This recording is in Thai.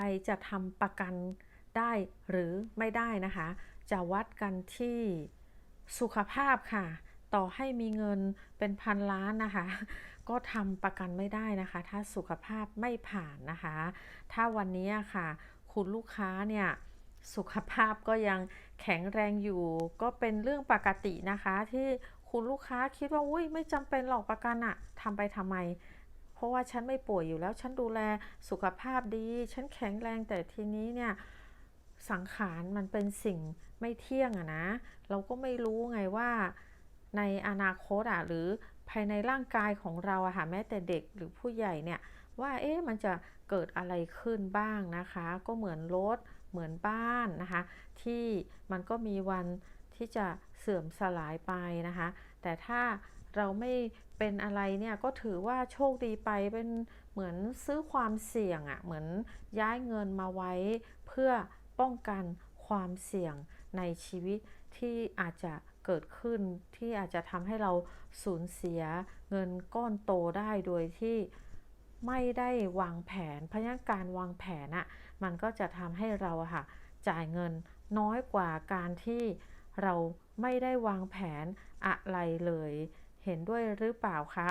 รจะทำประกันได้หรือไม่ได้นะคะ จะวัดกันที่สุขภาพค่ะ ต่อให้มีเงินเป็นพันล้านนะคะ ก็ทำประกันไม่ได้นะคะ ถ้าสุขภาพไม่ผ่านนะคะ ถ้าวันนี้ค่ะ คุณลูกค้าเนี่ยสุขภาพก็ยังแข็งแรงอยู่ ก็เป็นเรื่องปกตินะคะ ที่คุณลูกค้าคิดว่าอุ้ยไม่จำเป็นหรอกประกันอะทำไปทำไม เพราะว่าฉันไม่ป่วยอยู่แล้ว ฉันดูแลสุขภาพดี ฉันแข็งแรงแต่ทีนี้เนี่ยสังขารมันเป็นสิ่งไม่เที่ยงอะนะ เราก็ไม่รู้ไงว่าในอนาคตอะหรือภายในร่างกายของเราอะค่ะแม้แต่เด็กหรือผู้ใหญ่เนี่ยว่าเอ๊ะมันจะเกิดอะไรขึ้นบ้างนะคะ ก็เหมือนรถเหมือนบ้านนะคะ ที่มันก็มีวันที่จะเสื่อมสลายไปนะคะ แต่ถ้า เราไม่เป็นอะไรเนี่ยก็ถือว่าโชคดีไปเป็นเหมือนซื้อความเสี่ยงอะ่ะเหมือนย้ายเงินมาไว้ เพื่อป้องกันความเสี่ยงในชีวิตที่อาจจะเกิดขึ้นที่อาจจะทำให้เราสูญเสียเงินก้อนโตได้โดยที่ไม่ได้วางแผนเพราะฉะนั้นการวางแผนอะมันก็จะทำให้เราค่ะจ่ายเงินน้อยกว่าการที่เราไม่ได้วางแผนอะไรเลย เห็นด้วยหรือเปล่าคะ